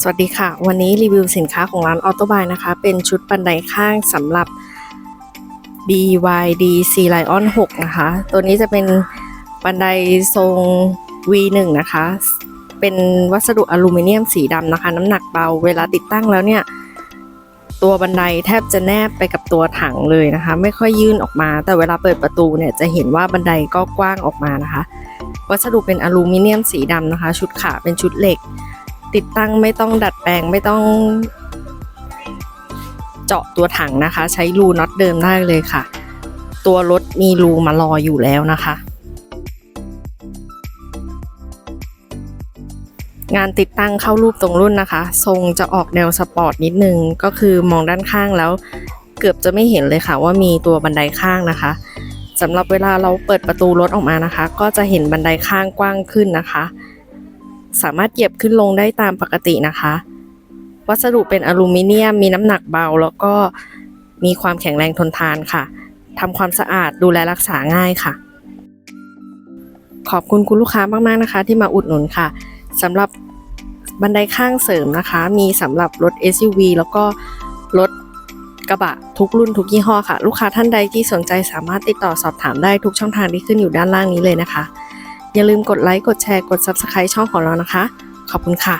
สวัสดีค่ะ วันนี้รีวิวสินค้าของร้านออโตบายนะคะ เป็นชุดบันไดข้างสำหรับ BYD C Lion 6 นะคะ ตัวนี้จะเป็นบันไดทรง V1 นะคะ เป็นวัสดุอลูมิเนียมสีดำนะคะ น้ำหนักเบา เวลาติดตั้งแล้วเนี่ย ตัวบันไดแทบจะแนบไปกับตัวถังเลยนะคะ ไม่ค่อยยื่นออกมา แต่เวลาเปิดประตูเนี่ยจะเห็นว่าบันไดก็กว้างออกมานะคะ วัสดุเป็นอลูมิเนียมสีดำนะคะ ชุดขาเป็นชุดเหล็ก ติดตั้งไม่ต้องดัดแปลงไม่ต้อง เจาะตัวถังนะคะ ใช้รูน็อตเดิมได้เลยค่ะ ตัวรถมีรูมารออยู่แล้วนะคะ งานติดตั้งเข้ารูปตรงรุ่นนะคะ ทรงจะออกแนวสปอร์ตนิดนึง ก็คือมองด้านข้างแล้ว เกือบจะไม่เห็นเลยค่ะ ว่ามีตัวบันไดข้างนะคะสำหรับเวลาเราเปิดประตูรถออกมานะคะ ก็จะเห็นบันไดข้างกว้างขึ้นนะคะ สามารถเหยียบขึ้นลงได้ตามปกตินะคะ วัสดุเป็นอลูมิเนียมมีน้ำหนักเบา แล้วก็มีความแข็งแรงทนทานค่ะทำความสะอาดดูแลรักษาง่ายค่ะ ขอบคุณคุณลูกค้ามากๆนะคะ ที่มาอุดหนุนค่ะสำหรับบันไดข้างเสริมนะคะ มีสำหรับรถ SUV แล้วก็รถกระบะทุกรุ่นทุกยี่ห้อค่ะ ลูกค้าท่านใดที่สนใจสามารถติดต่อสอบถามได้ทุกช่องทางที่ขึ้นอยู่ด้านล่างนี้เลยนะคะ อย่าลืมกดไลค์ กดแชร์ กด Subscribe ช่องของเรานะคะ ขอบคุณค่ะ